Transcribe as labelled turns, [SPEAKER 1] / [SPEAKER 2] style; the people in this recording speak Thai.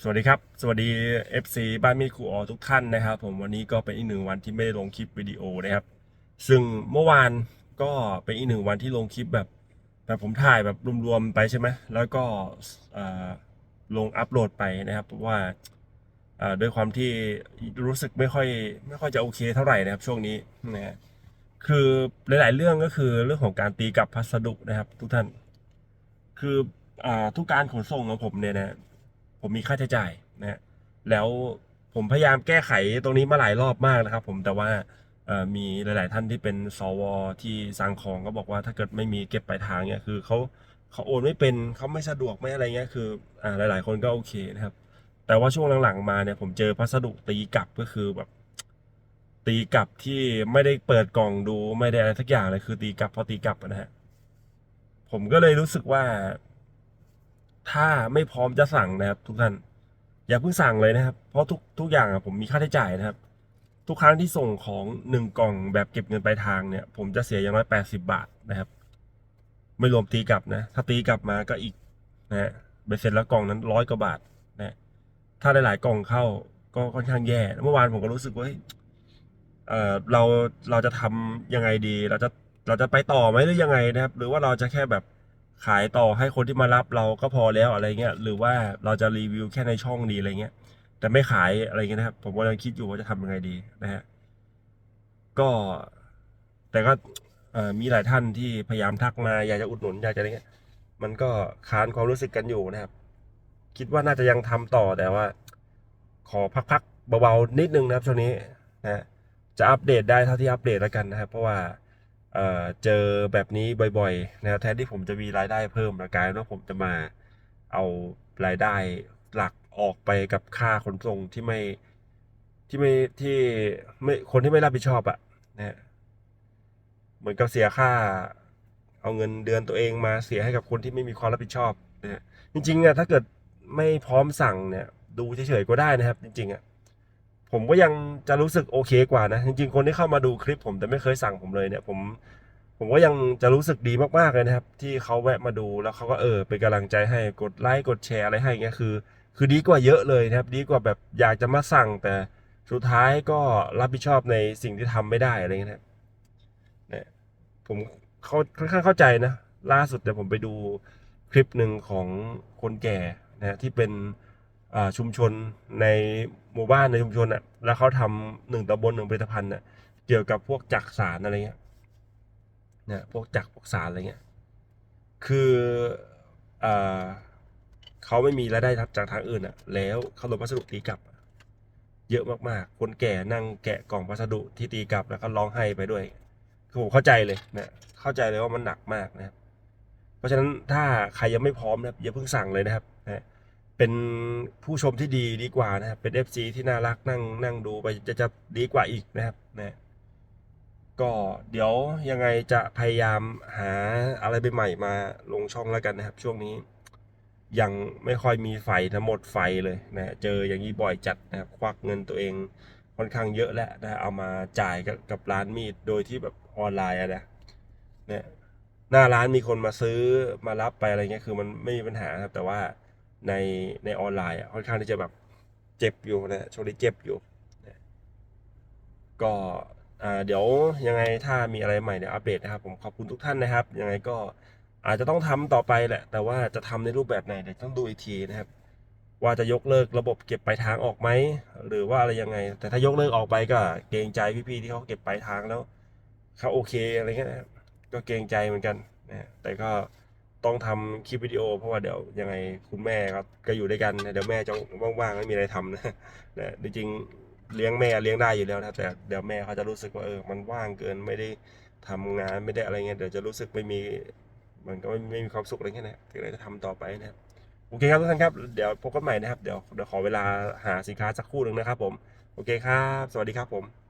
[SPEAKER 1] สวัสดีครับ สวัสดี FC บ้านมีครูออทุกท่านนะครับผมวันนี้ก็เป็นอีกหนึ่งวันที่ไม่ได้ลงคลิปวิดีโอนะครับ ซึ่งเมื่อวานก็เป็นอีกหนึ่งวันที่ลงคลิปแบบแบบผมถ่ายแบบรวมๆไปใช่ไหมแล้วก็อ่อลงอัปโหลดไปนะครับเพราะว่าอ่อด้วยความที่รู้สึกไม่ค่อยไม่ค่อยจะโอเคเท่าไหร่นะครับช่วงนี้นะฮะคือหลาย ๆ เรื่องก็คือเรื่องของการตีกับพัสดุนะครับ ทุกท่าน คืออ่าทุกการขนส่งของผมเนี่ยนะ ผมมีค่าใช้จ่ายนะฮะแล้วผมพยายามแก้ไขตรงนี้มาหลายรอบมากนะครับ ผมแต่ว่ามีหลาย ๆ ท่านที่เป็นสวที่สั่งของก็บอกว่าถ้าเกิดไม่มีเก็บปลายทางเนี่ยคือเขาเขาโอนไม่เป็นเขาไม่สะดวกไม่อะไรเงี้ยคืออ่าหลาย ๆ คนก็โอเคนะครับ แต่ว่าช่วงหลัง ๆ มาเนี่ยผมเจอพัสดุตีกลับก็คือแบบ ตีกลับที่ไม่ได้เปิดกล่องดูไม่ได้อะไรสักอย่างเลยคือตีกลับพราะตีกลับนะฮะผมก็เลยรู้สึกว่า ถ้าไม่พร้อมจะสั่งนะครับ ทุกท่าน อย่าเพิ่งสั่งเลยนะครับ เพราะทุกทุกอย่างอะผมมีค่าใช้จ่ายนะครับ ทุกครั้งที่ส่งของหนึ่งกล่องแบบเก็บเงินปลายทางเนี่ย ผมจะเสียอย่างน้อยแปดสิบาทนะครับ ไม่รวมตีกลับนะ ถ้าตีกลับมาก็อีกนะฮะเบสเสร็จแล้วกล่องนั้นร้อยกว่าบาทนะถ้าหลายๆกล่องเข้าก็ค่อนข้างแย่ เมื่อวานผมก็รู้สึกว่าเฮ้ยเออเราเราจะทำยังไงดี เราจะเราจะไปต่อไหมหรือยังไงนะครับ หรือว่าเราจะแค่แบบ ขายต่อให้คนที่มารับเราก็พอแล้วอะไรเงี้ยหรือว่าเราจะรีวิวแค่ในช่องดีอะไรเงี้ย แต่ไม่ขายอะไรเงี้ยนะครับ ผมกำลังคิดอยู่ว่าจะทำยังไงดีนะฮะก็แต่ก็มีหลายท่านที่พยายามทักมาอยากจะอุดหนุนอยากจะอะไรเงี้ยมันก็ค้านความรู้สึกกันอยู่นะครับ คิดว่าน่าจะยังทำต่อแต่ว่า ขอพักๆเบาๆนิดนึงนะครับช่วงนี้นะฮะจะอัปเดตได้เท่าที่อัปเดตแล้วกันนะครับ เพราะว่า เจอแบบนี้บ่อยๆนะครับแทนที่ผมจะมีรายได้เพิ่มกลายเป็นว่าผมจะมาเอารายได้หลักออกไปกับค่าขนส่งที่ไม่ที่ไม่ที่ไม่คนที่ไม่รับผิดชอบอะนะเหมือนกับเสียค่า เอาเงินเดือนตัวเองมาเสียให้กับคนที่ไม่มีความรับผิดชอบนะจริงๆอะถ้าเกิดไม่พร้อมสั่งเนี่ย ดูเฉยๆก็ได้นะครับ จริงๆอะ ผมก็ยังจะรู้สึกโอเคกว่านะ จริงๆ คนที่เข้ามาดูคลิปผมแต่ไม่เคยสั่งผมเลยเนี่ย ผมผมก็ยังจะรู้สึกดีมากๆเลยนะครับ ที่เขาแวะมาดูแล้วเขาก็เออเป็นกำลังใจให้กดไลค์กดแชร์อะไรให้เงี้ยคือ คือดีกว่าเยอะเลยนะครับ ดีกว่าแบบอยากจะมาสั่ง แต่สุดท้ายก็รับผิดชอบในสิ่งที่ทำไม่ได้อะไรเงี้ยนะเนี่ยผมเขาค่อนข้างเข้าใจนะ ล่าสุดเดี๋ยวผมไปดูคลิปหนึ่งของคนแก่นะที่เป็น ชุมชนในหมู่บ้านในชุมชนอะแล้วเขาทำหนึ่งตำบลหนึ่งผลิตภัณฑ์น่ะเกี่ยวกับพวกจักสารอะไรเงี้ยนะพวกจักพวกสารอะไรเงี้ยคืออ่าเขาไม่มีรายได้จากทางอื่นอะ แล้วเขาลงพัสดุตีกลับ เยอะมากๆ คนแก่นั่งแกะกล่องพัสดุที่ตีกลับแล้วก็ร้องไห้ไปด้วยคือผมเข้าใจเลยนะเข้าใจเลยว่ามันหนักมากนะครับ เพราะฉะนั้นถ้าใครยังไม่พร้อมนะครับอย่าเพิ่งสั่งเลยนะครับนะ เป็นผู้ชมที่ดีดีกว่านะครับ เป็น FC ที่น่ารักนั่งนั่งดูไปจะจะดีกว่าอีกนะครับนะก็เดี๋ยวยังไงจะพยายามหาอะไรใหม่ๆมาลงช่องแล้วกันนะครับ ช่วงนี้ ยังไม่ค่อยมีไฟนะหมดไฟเลยนะเจออย่างนี้บ่อยจัดนะครับควักเงินตัวเองค่อนข้างเยอะแล้วนะเอามาจ่ายกับกับร้านมีดโดยที่แบบออนไลน์อะนะเนี่ยหน้าร้านมีคนมาซื้อมารับไปอะไรเงี้ยคือมันไม่มีปัญหาครับแต่ว่า ในในออนไลน์อะค่อนข้างที่จะแบบเจ็บอยู่นะช่วงนี้เจ็บอยู่นะก็เดี๋ยวยังไงถ้ามีอะไรใหม่เดี๋ยวอัปเดตนะครับ ผมขอบคุณทุกท่านนะครับ ยังไงก็อาจจะต้องทำต่อไปแหละ แต่ว่าจะทำในรูปแบบไหนเดี๋ยวต้องดูอีกทีนะครับ ว่าจะยกเลิกระบบเก็บปลายทางออกไหมหรือว่าอะไรยังไง แต่ถ้ายกเลิกออกไปก็เกรงใจพี่ๆที่เขาเก็บปลายทางแล้วเขาโอเคอะไรเงี้ยก็เกรงใจเหมือนกันนะแต่ก็ ต้องทำคลิปวิดีโอ เพราะว่าเดี๋ยวยังไงคุณแม่ก็ก็อยู่ด้วยกันนะเดี๋ยวแม่จะว่างๆไม่มีอะไรทำนะนะจริงๆเลี้ยงแม่เลี้ยงได้อยู่แล้วนะแต่เดี๋ยวแม่เขาจะรู้สึกว่าเออมันว่างเกินไม่ได้ทำงานไม่ได้อะไรเงี้ยเดี๋ยวจะรู้สึกไม่มีมันก็ไม่ไม่มีความสุขอะไรเงี้ยนะถึงเลยจะทำต่อไปนะครับโอเคครับทุกท่านครับเดี๋ยวพบกันใหม่นะครับเดี๋ยวเดี๋ยวขอเวลาหาสินค้าสักคู่หนึ่งนะครับผมโอเคครับ สวัสดีครับผม